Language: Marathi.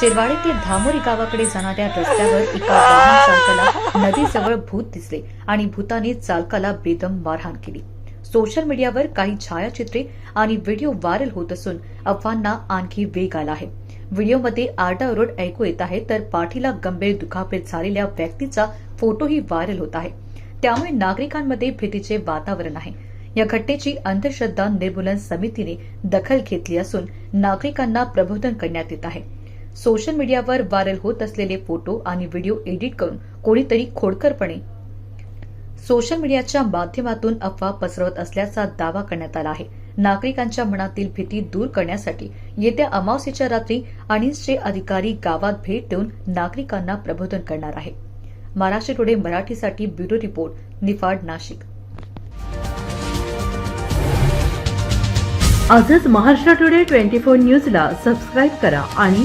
शिरवाडीतील धामोरी गावाकडे जाणाऱ्या रस्त्यावर एका वाहन चालकाला नदीजवळ भूत दिसले आणि भूताने चालकाला बेदम मारहाण केली. सोशल मीडियावर काही छायाचित्रे आणि व्हिडिओ व्हायरल होत असून अफवांना आणखी वेग आला आहे. व्हिडिओमध्ये आरडाओरड ऐकू येत आहे तर पाठीला गंभीर दुखापत झालेल्या व्यक्तीचा फोटोही व्हायरल होत आहे. त्यामुळे नागरिकांमध्ये भीतीचे वातावरण आहे. या घटनेची अंधश्रद्धा निर्मूलन समितीने दखल घेतली असून नागरिकांना प्रबोधन करण्यात येत आहे. सोशल मीडियावर व्हायरल होत असलेले फोटो आणि व्हिडिओ एडिट करून कोणीतरी खोडकरपणे सोशल मीडियाच्या माध्यमातून अफवा पसरवत असल्याचा दावा करण्यात आला आहे. नागरिकांच्या मनातील भीती दूर करण्यासाठी येत्या अमावस्येच्या रात्री अनिसचे अधिकारी गावात भेट देऊन नागरिकांना प्रबोधन करणार आहे. महाराष्ट्र टुडे मराठीसाठी ब्युरो रिपोर्ट निफाड नाशिक. आजच महाराष्ट्र टुडे ट्वेंटी फोर न्यूजला सबस्क्राईब करा आणि